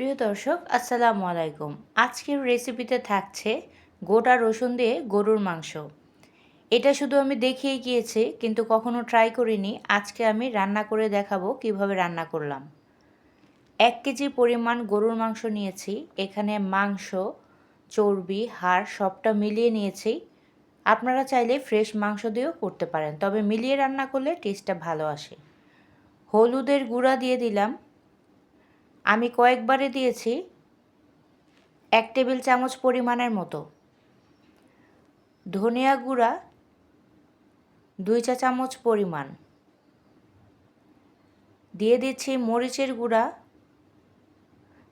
প্রিয় দর্শক, আসসালামু আলাইকুম। আজকের রেসিপিতে থাকছে গোটা রসুন দিয়ে গরুর মাংস। এটা শুধু আমি দেখিয়ে গিয়েছি, কিন্তু কখনো ট্রাই করিনি। আজকে আমি রান্না করে দেখাবো কীভাবে রান্না করলাম। এক কেজি পরিমাণ গরুর মাংস নিয়েছি। এখানে মাংস, চর্বি, হাড় সবটা মিলিয়ে নিয়েছি। আপনারা চাইলে ফ্রেশ মাংস দিয়েও করতে পারেন, তবে মিলিয়ে রান্না করলে টেস্টটা ভালো আসে। হলুদের গুঁড়া দিয়ে দিলাম। আমি কয়েকবারে দিয়েছি এক টেবিল চামচ পরিমাণের মতো। ধনিয়া গুঁড়া দুই চা চামচ পরিমাণ। দিয়ে দিচ্ছি মরিচের গুঁড়া।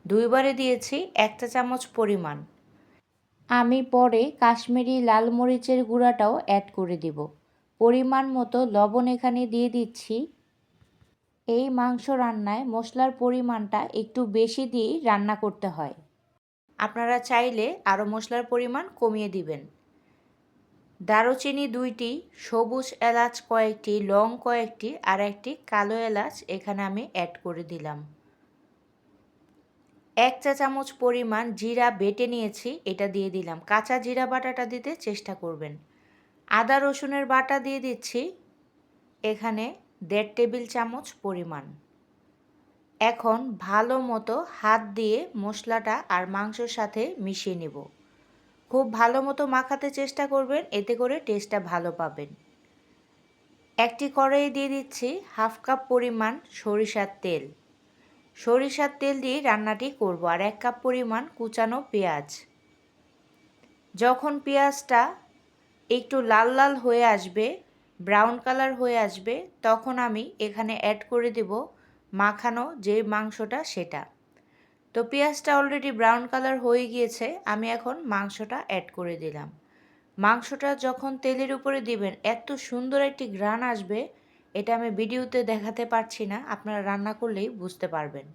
দুইবারে দিয়েছি এক চা চামচ পরিমাণ। আমি পরে কাশ্মীরি লাল মরিচের গুঁড়াটাও অ্যাড করে দিব। পরিমাণ মতো লবণ এখানে দিয়ে দিচ্ছি। এই মাংস রান্নায় মশলার পরিমাণটা একটু বেশি দিয়েই রান্না করতে হয়। আপনারা চাইলে আরও মশলার পরিমাণ কমিয়ে দিবেন। দারুচিনি দুইটি, সবুজ এলাচ কয়েকটি, লং কয়েকটি আর একটি কালো এলাচ এখানে আমি অ্যাড করে দিলাম। এক চা চামচ পরিমাণ জিরা বেটে নিয়েছি, এটা দিয়ে দিলাম। কাঁচা জিরা বাটাটা দিতে চেষ্টা করবেন। আদা রসুনের বাটা দিয়ে দিচ্ছি। এখানে দেড় টেবিল চামচ পরিমাণ। এখন ভালো মতো হাত দিয়ে মশলাটা আর মাংসর সাথে মিশিয়ে নেব। খুব ভালো মতো মাখাতে চেষ্টা করবেন, এতে করে টেস্টটা ভালো পাবেন। একটি কড়াইয়ে দিয়ে দিচ্ছি হাফ কাপ পরিমাণ সরিষার তেল। সরিষার তেল দিয়ে রান্নাটি করব আর এক কাপ পরিমাণ কুচানো পেঁয়াজ। যখন পেঁয়াজটা একটু লাল লাল হয়ে আসবে ব্রাউন কালার হয়ে আসবে, তখন আমি এখানে অ্যাড করে দেব মাখানো যে মাংসটা সেটা। তো পেঁয়াজটা অলরেডি ব্রাউন কালার হয়ে গিয়েছে, আমি এখন মাংসটা অ্যাড করে দিলাম। মাংসটা যখন তেলের উপরে দিবেন, এত সুন্দর একটি গ্রান আসবে, এটা আমি ভিডিওতে দেখাতে পারছি না, আপনারা রান্না করলেই বুঝতে পারবেন।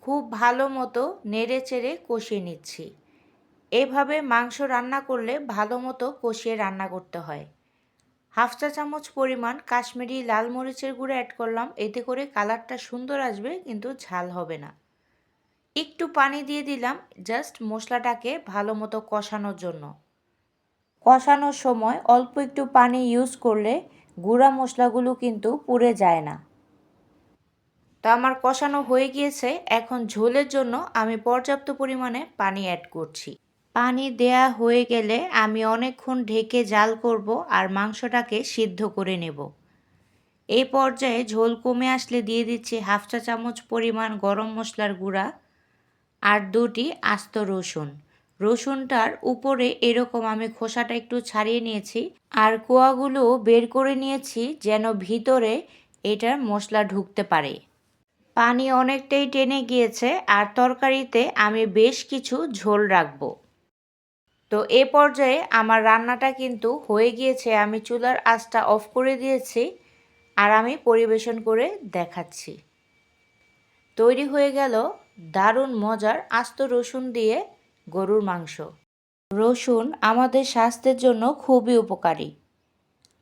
খুব ভালো মতো নেড়ে চেড়ে কষিয়ে নিচ্ছি। এভাবে মাংস রান্না করলে ভালো মতো কষিয়ে রান্না করতে হয়। হাফ চা চামচ পরিমাণ কাশ্মীরি লাল মরিচের গুঁড়ো অ্যাড করলাম। এতে করে কালারটা সুন্দর আসবে, কিন্তু ঝাল হবে না। একটু পানি দিয়ে দিলাম জাস্ট মশলাটাকে ভালো মতো কষানোর জন্য। কষানোর সময় অল্প একটু পানি ইউজ করলে গুঁড়া মশলাগুলো কিন্তু পুড়ে যায় না। তো আমার কষানো হয়ে গিয়েছে। এখন ঝোলের জন্য আমি পর্যাপ্ত পরিমাণে পানি অ্যাড করছি। পানি দেয়া হয়ে গেলে আমি অনেকক্ষণ ঢেকে জাল করব আর মাংসটাকে সিদ্ধ করে নেব। এই পর্যায়ে ঝোল কমে আসলে দিয়ে দিচ্ছি হাফ চা চামচ পরিমাণ গরম মশলার গুঁড়া আর দুটি আস্ত রসুন। রসুনটার উপরে এরকম আমি খোসাটা একটু ছাড়িয়ে নিয়েছি আর কোয়াগুলো বের করে নিয়েছি যেন ভিতরে এটার মশলা ঢুকতে পারে। পানি অনেকটাই টেনে গিয়েছে আর তরকারিতে আমি বেশ কিছু ঝোল রাখব। তো এ পর্যায়ে আমার রান্নাটা কিন্তু হয়ে গিয়েছে, আমি চুলার আঁচটা অফ করে দিয়েছি আর আমি পরিবেশন করে দেখাচ্ছি। তৈরি হয়ে গেল দারুণ মজার আস্ত রসুন দিয়ে গরুর মাংস। রসুন আমাদের স্বাস্থ্যের জন্য খুবই উপকারী।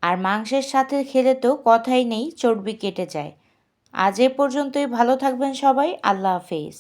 আর মাংসের সাথে খেলে তো কথাই নেই, চর্বি কেটে যায়। আজ এ পর্যন্তই, ভালো থাকবেন সবাই, আল্লাহ হাফেজ।